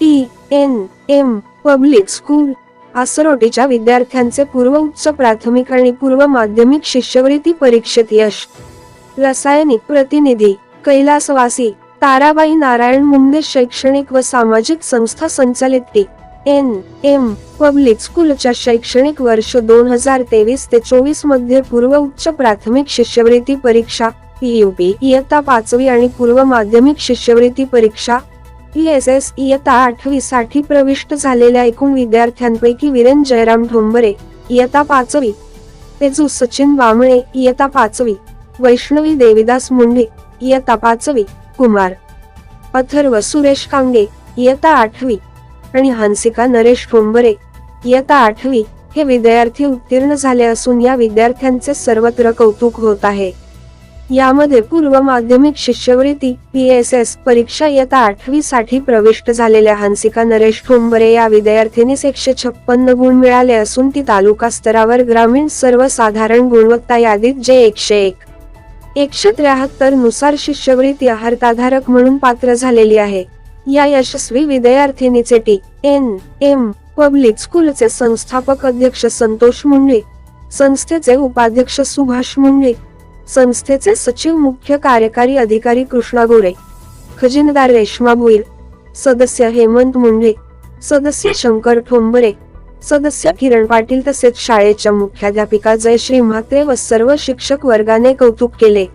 T N M public school आसरोटीच्या विद्यार्थ्यांचे पूर्व उच्च प्राथमिक आणि पूर्व माध्यमिक शिष्यवृत्ती परीक्षेत यश. रासायनिक प्रतिनिधी कैलासवासी ताराबाई नारायण मुंडे शैक्षणिक व सामाजिक संस्था संचालित टी एन एम पब्लिक स्कूलच्या शैक्षणिक वर्ष दोन हजार तेवीस ते चोवीसमध्ये पूर्व उच्च प्राथमिक शिष्यवृत्ती परीक्षा पीयूपी इयत्ता पाचवी आणि पूर्व माध्यमिक शिष्यवृत्ती परीक्षा एस एस इयत्ता आठवी साठी प्रविष्ट झालेल्या एकूण विद्यार्थ्यांपैकी वीरेन जयराम ढोंबरे इयत्ता पाचवी तेजू सचिन वामळे इयत्ता पाचवी वैष्णवी देविदास मुंडे इयत्ता पाचवी कुमार अथर्व सुरेश कांगे इयत्ता आठवी आणि हंसिका नरेश ठोंबरे इयत्ता आठवी हे विद्यार्थी उत्तीर्ण झाले असून या विद्यार्थ्यांचे सर्वत्र कौतुक होत आहे. यामध्ये पूर्व माध्यमिक शिष्यवृत्ती पी एस एस परीक्षा इयत्ता आठवी साठी प्रविष्ट झालेल्या हंसिका नरेश ठोंबरे या विद्यार्थिनीस एकशे छप्पन्न गुण मिळाले असून ती तालुका स्तरावर ग्रामीण सर्वसाधारण गुणवत्ता यादीत जे एकशे एक. एकशे त्र्याहत्तरनुसार शिष्यवृत्ती अहर्ताधारक म्हणून पात्र झालेली आहे. या यशस्वी विद्यार्थिनीचे टी. एन. एम. पब्लिक स्कूलचे संस्थापक अध्यक्ष संतोष मुंडे संस्थेचे उपाध्यक्ष सुभाष मुंडे संस्थेचे सचिव मुख्य कार्यकारी अधिकारी कृष्णा गोरे खजिनदार रेश्मा भोईर सदस्य हेमंत मुंढे सदस्य शंकर ठोंबरे सदस्य किरण पाटील तसेच शाळेच्या मुख्याध्यापिका जयश्री म्हात्रे व सर्व शिक्षक वर्गाने कौतुक केले.